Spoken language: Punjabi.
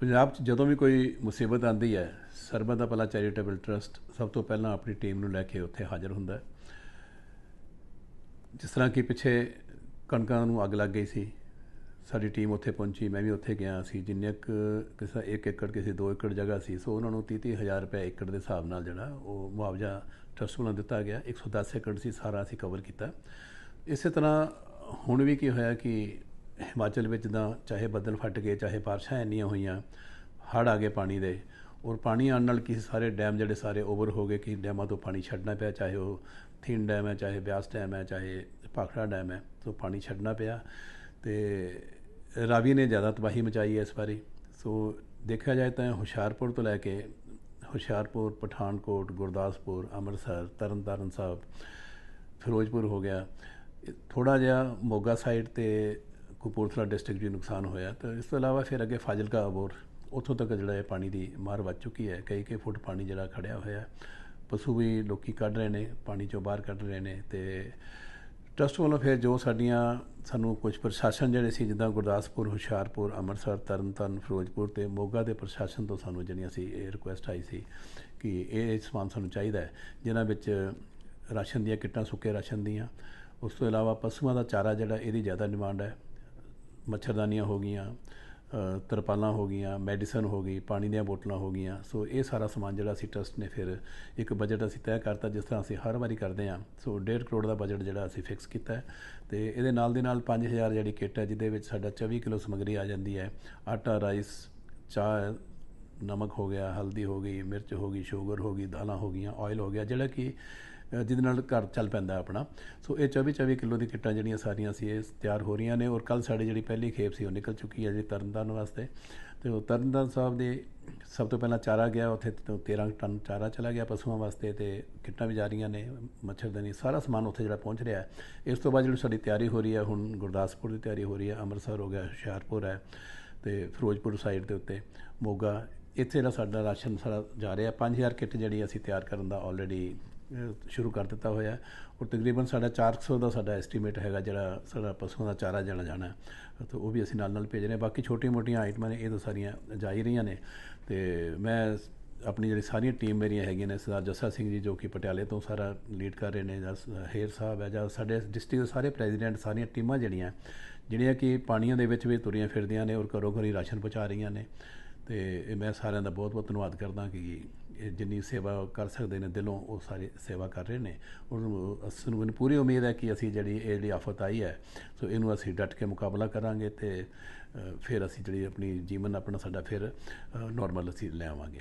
ਪੰਜਾਬ 'ਚ ਜਦੋਂ ਵੀ ਕੋਈ ਮੁਸੀਬਤ ਆਉਂਦੀ ਹੈ, ਸਰਬਤ ਦਾ ਭਲਾ ਚੈਰੀਟੇਬਲ ਟਰਸਟ ਸਭ ਤੋਂ ਪਹਿਲਾਂ ਆਪਣੀ ਟੀਮ ਨੂੰ ਲੈ ਕੇ ਉੱਥੇ ਹਾਜ਼ਰ ਹੁੰਦਾ ਜਿਸ ਤਰ੍ਹਾਂ ਕਿ ਪਿੱਛੇ ਕਣਕਾਂ ਨੂੰ ਅੱਗ ਲੱਗ ਗਈ ਸੀ, ਸਾਡੀ ਟੀਮ ਉੱਥੇ ਪਹੁੰਚੀ, ਮੈਂ ਵੀ ਉੱਥੇ ਗਿਆ ਸੀ। ਜਿੰਨੇ ਕੁ ਕਿਸੇ 1 ਏਕੜ, ਕਿਸੇ 2 ਏਕੜ ਜਗ੍ਹਾ ਸੀ, ਸੋ ਉਹਨਾਂ ਨੂੰ 30 ਹਜ਼ਾਰ ਰੁਪਏ ਏਕੜ ਦੇ ਹਿਸਾਬ ਨਾਲ ਜਿਹੜਾ ਉਹ ਮੁਆਵਜ਼ਾ ਟਰਸਟ ਵੱਲੋਂ ਦਿੱਤਾ ਗਿਆ। 110 ਏਕੜ ਸੀ, ਸਾਰਾ ਅਸੀਂ ਕਵਰ ਕੀਤਾ। ਇਸੇ ਤਰ੍ਹਾਂ ਹੁਣ ਵੀ ਕੀ ਹੋਇਆ ਕਿ ਹਿਮਾਚਲ ਵਿੱਚ ਤਾਂ ਚਾਹੇ ਬੱਦਲ ਫਟ ਗਏ, ਚਾਹੇ ਬਾਰਿਸ਼ਾਂ ਇੰਨੀਆਂ ਹੋਈਆਂ, ਹੜ੍ਹ ਆ ਗਏ ਪਾਣੀ ਦੇ। ਔਰ ਪਾਣੀ ਆਉਣ ਨਾਲ ਕਿਸੇ ਸਾਰੇ ਡੈਮ ਜਿਹੜੇ ਸਾਰੇ ਓਵਰ ਹੋ ਗਏ, ਕਿ ਡੈਮਾਂ ਤੋਂ ਪਾਣੀ ਛੱਡਣਾ ਪਿਆ, ਚਾਹੇ ਉਹ ਥੀਨ ਡੈਮ ਹੈ, ਚਾਹੇ ਬਿਆਸ ਡੈਮ ਹੈ, ਚਾਹੇ ਭਾਖੜਾ ਡੈਮ ਹੈ, ਤੋਂ ਪਾਣੀ ਛੱਡਣਾ ਪਿਆ। ਤੇ ਰਾਵੀ ਨੇ ਜ਼ਿਆਦਾ ਤਬਾਹੀ ਮਚਾਈ ਹੈ ਇਸ ਵਾਰੀ ਸੋ ਦੇਖਿਆ ਜਾਏ ਤਾਂ ਹੁਸ਼ਿਆਰਪੁਰ ਤੋਂ ਲੈ ਕੇ ਹੁਸ਼ਿਆਰਪੁਰ, ਪਠਾਨਕੋਟ, ਗੁਰਦਾਸਪੁਰ, ਅੰਮ੍ਰਿਤਸਰ, ਤਰਨਤਾਰਨ ਸਾਹਿਬ, ਫਿਰੋਜ਼ਪੁਰ ਹੋ ਗਿਆ। ਥੋੜਾ ਜਿਹਾ ਮੋਗਾ ਸਾਈਡ ਤੇ ਕਪੂਰਥਲਾ ਡਿਸਟ੍ਰਿਕਟ ਵੀ ਨੁਕਸਾਨ ਹੋਇਆ, ਤਾਂ ਇਸ ਤੋਂ ਇਲਾਵਾ ਫਿਰ ਅੱਗੇ ਫਾਜ਼ਿਲਕਾ ਅਬੋਰ ਉੱਥੋਂ ਤੱਕ ਜਿਹੜਾ ਇਹ ਪਾਣੀ ਦੀ ਮਾਰ ਵੱਜ ਚੁੱਕੀ ਹੈ। ਕਈ ਕਈ ਫੁੱਟ ਪਾਣੀ ਜਿਹੜਾ ਖੜਿਆ ਹੋਇਆ। ਪਸ਼ੂ ਵੀ ਲੋਕੀ ਕੱਢ ਰਹੇ ਨੇ, ਪਾਣੀ ਚੋਂ ਬਾਹਰ ਕੱਢ ਰਹੇ ਨੇ ਤੇ ਟਰਸਟ ਵੱਲੋਂ ਫਿਰ ਜੋ ਸਾਡੀਆਂ ਸਾਨੂੰ ਕੁਝ ਪ੍ਰਸ਼ਾਸਨ ਜਿਹੜੇ ਸੀ, ਜਿੱਦਾਂ ਗੁਰਦਾਸਪੁਰ, ਹੁਸ਼ਿਆਰਪੁਰ, ਅੰਮ੍ਰਿਤਸਰ, ਤਰਨਤਾਰਨ, ਫਿਰੋਜ਼ਪੁਰ ਤੇ ਮੋਗਾ ਦੇ ਪ੍ਰਸ਼ਾਸਨ ਤੋਂ ਸਾਨੂੰ ਜਿਹੜੀਆਂ ਸੀ, ਇਹ ਰਿਕੁਐਸਟ ਆਈ ਸੀ ਕਿ ਇਹ ਸਮਾਨ ਸਾਨੂੰ ਚਾਹੀਦਾ ਹੈ, ਜਿਨ੍ਹਾਂ ਵਿੱਚ ਰਾਸ਼ਨ ਦੀਆਂ ਕਿੱਟਾਂ ਸੁੱਕੇ ਰਾਸ਼ਨ ਦੀਆਂ। ਉਸ ਤੋਂ ਇਲਾਵਾ ਪਸ਼ੂਆਂ ਦਾ ਚਾਰਾ ਜਿਹੜਾ, ਇਹਦੀ ਜ਼ਿਆਦਾ ਡਿਮਾਂਡ ਹੈ। ਮੱਛਰਦਾਨੀਆਂ ਹੋ ਗਈਆਂ ਤਰਪਾਲਾਂ ਹੋ ਗਈਆਂ, ਮੈਡੀਸਨ ਹੋ ਗਈ, ਪਾਣੀ ਦੀਆਂ ਬੋਤਲਾਂ ਹੋ ਗਈਆਂ। ਸੋ ਇਹ ਸਾਰਾ ਸਮਾਨ ਜਿਹੜਾ ਅਸੀਂ ਟਰਸਟ ਨੇ ਫਿਰ ਇੱਕ ਬਜਟ ਅਸੀਂ ਤੈਅ ਕਰਤਾ, ਜਿਸ ਤਰ੍ਹਾਂ ਅਸੀਂ ਹਰ ਵਾਰੀ ਕਰਦੇ ਹਾਂ। ਸੋ 1.5 ਕਰੋੜ ਦਾ ਬਜਟ ਜਿਹੜਾ ਅਸੀਂ ਫਿਕਸ ਕੀਤਾ ਹੈ। ਤੇ ਇਹਦੇ ਨਾਲ ਦੇ ਨਾਲ 5000 ਜਿਹੜੀ ਕਿੱਟ ਹੈ, ਜਿਹਦੇ ਵਿੱਚ ਸਾਡਾ 24 ਕਿਲੋ ਸਮੱਗਰੀ ਆ ਜਾਂਦੀ ਹੈ। ਆਟਾ ਰਾਈਸ ਚਾਹ, ਨਮਕ ਹੋ ਗਿਆ, ਹਲਦੀ ਹੋ ਗਈ, ਮਿਰਚ ਹੋ ਗਈ ਸ਼ੂਗਰ ਹੋ ਗਈ, ਦਾਲਾਂ ਹੋ ਗਈਆਂ ਆਇਲ ਹੋ ਗਿਆ, ਜਿਹੜਾ ਕਿ ਜਿਹਦੇ ਨਾਲ ਘਰ ਚੱਲ ਪੈਂਦਾ ਆਪਣਾ। ਸੋ ਇਹ 24 24 ਕਿਲੋ ਦੀ ਕਿੱਟਾਂ ਜਿਹੜੀਆਂ ਸਾਰੀਆਂ ਸੀ ਇਹ ਤਿਆਰ ਹੋ ਰਹੀਆਂ ਨੇ ਔਰ ਕੱਲ ਸਾਡੀ ਜਿਹੜੀ ਪਹਿਲੀ ਖੇਪ ਸੀ ਉਹ ਨਿਕਲ ਚੁੱਕੀ ਹੈ ਜਿਹੜੀ ਤਰਨਤਾਰਨ ਵਾਸਤੇ। ਤੇ ਉਹ ਤਰਨਤਾਰਨ ਸਾਹਿਬ ਦੇ ਸਭ ਤੋਂ ਪਹਿਲਾਂ ਚਾਰਾ ਗਿਆ, ਉੱਥੇ 13 ਟਨ ਚਾਰਾ ਚਲਾ ਗਿਆ ਪਸ਼ੂਆਂ ਵਾਸਤੇ ਤੇ ਕਿੱਟਾਂ ਵੀ ਜਾ ਰਹੀਆਂ ਨੇ ਮੱਛਰਦਾਨੀ ਸਾਰਾ ਸਮਾਨ ਉੱਥੇ ਜਿਹੜਾ ਪਹੁੰਚ ਰਿਹਾ ਹੈ। ਇਸ ਤੋਂ ਬਾਅਦ ਜਿਹੜੀ ਸਾਡੀ ਤਿਆਰੀ ਹੋ ਰਹੀ ਹੈ, ਹੁਣ ਗੁਰਦਾਸਪੁਰ ਦੀ ਤਿਆਰੀ ਹੋ ਰਹੀ ਹੈ, ਅੰਮ੍ਰਿਤਸਰ ਹੋ ਗਿਆ, ਹੁਸ਼ਿਆਰਪੁਰ ਹੈ ਤੇ ਫਿਰੋਜ਼ਪੁਰ ਸਾਈਡ ਦੇ ਉੱਤੇ ਮੋਗਾ। ਇੱਥੇ ਜਿਹੜਾ ਸਾਡਾ ਰਾਸ਼ਨ ਸਾਰਾ ਜਾ ਰਿਹਾ 5000 ਕਿੱਟ ਜਿਹੜੀ ਅਸੀਂ ਤਿਆਰ ਕਰਨ ਦਾ ਆਲਰੇਡੀ ਸ਼ੁਰੂ ਕਰ ਦਿੱਤਾ ਹੋਇਆ ਔਰ ਤਕਰੀਬਨ ਸਾਡਾ 400 ਦਾ ਸਾਡਾ ਐਸਟੀਮੇਟ ਹੈਗਾ, ਜਿਹੜਾ ਸਾਡਾ ਪਸ਼ੂਆਂ ਦਾ ਚਾਰਾ ਜਾਣਾ ਜਾਣਾ ਤਾਂ ਉਹ ਵੀ ਅਸੀਂ ਨਾਲ ਨਾਲ ਭੇਜ ਰਹੇ ਬਾਕੀ ਛੋਟੀਆਂ-ਮੋਟੀਆਂ ਆਈਟਮਾਂ ਨੇ, ਇਹ ਤਾਂ ਸਾਰੀਆਂ ਜਾ ਹੀ ਰਹੀਆਂ ਨੇ। ਤੇ ਮੈਂ ਆਪਣੀ ਜਿਹੜੀ ਸਾਰੀਆਂ ਟੀਮ ਮੇਰੀਆਂ ਹੈਗੀਆਂ ਨੇ, ਸਰਦਾਰ ਜੱਸਾ ਸਿੰਘ ਜੀ ਜੋ ਕਿ ਪਟਿਆਲੇ ਤੋਂ ਸਾਰਾ ਲੀਡ ਕਰ ਰਹੇ ਨੇ, ਜਾਂ ਹੇਰ ਸਾਹਿਬ ਹੈ, ਜਾਂ ਸਾਡੇ ਡਿਸਟ੍ਰਿਕਟ ਦੇ ਸਾਰੇ ਪ੍ਰੈਜ਼ੀਡੈਂਟ ਸਾਰੀਆਂ ਟੀਮਾਂ ਜਿਹੜੀਆਂ ਜਿਹੜੀਆਂ ਕਿ ਪਾਣੀਆਂ ਦੇ ਵਿੱਚ ਵੀ ਤੁਰੀਆਂ ਫਿਰਦੀਆਂ ਨੇ ਔਰ ਘਰੋ ਘਰੀ ਰਾਸ਼ਨ ਪਹੁੰਚਾ ਰਹੀਆਂ ਨੇ। ਤੇ ਮੈਂ ਸਾਰਿਆਂ ਦਾ ਬਹੁਤ ਬਹੁਤ ਧੰਨਵਾਦ ਕਰਦਾ ਕਿ ਇਹ ਜਿੰਨੀ ਸੇਵਾ ਕਰ ਸਕਦੇ ਨੇ, ਦਿਲੋਂ ਉਹ ਸਾਰੇ ਸੇਵਾ ਕਰ ਰਹੇ ਨੇ। ਔਰ ਸਾਨੂੰ ਪੂਰੀ ਉਮੀਦ ਹੈ ਕਿ ਅਸੀਂ ਜਿਹੜੀ ਇਹ ਜਿਹੜੀ ਆਫਤ ਆਈ ਹੈ, ਸੋ ਇਹਨੂੰ ਅਸੀਂ ਡਟ ਕੇ ਮੁਕਾਬਲਾ ਕਰਾਂਗੇ ਤੇ ਫਿਰ ਅਸੀਂ ਜਿਹੜੀ ਆਪਣੀ ਜੀਵਨ ਆਪਣਾ ਸਾਡਾ ਫਿਰ ਨਾਰਮਲ ਅਸੀਂ ਲੈ ਆਵਾਂਗੇ।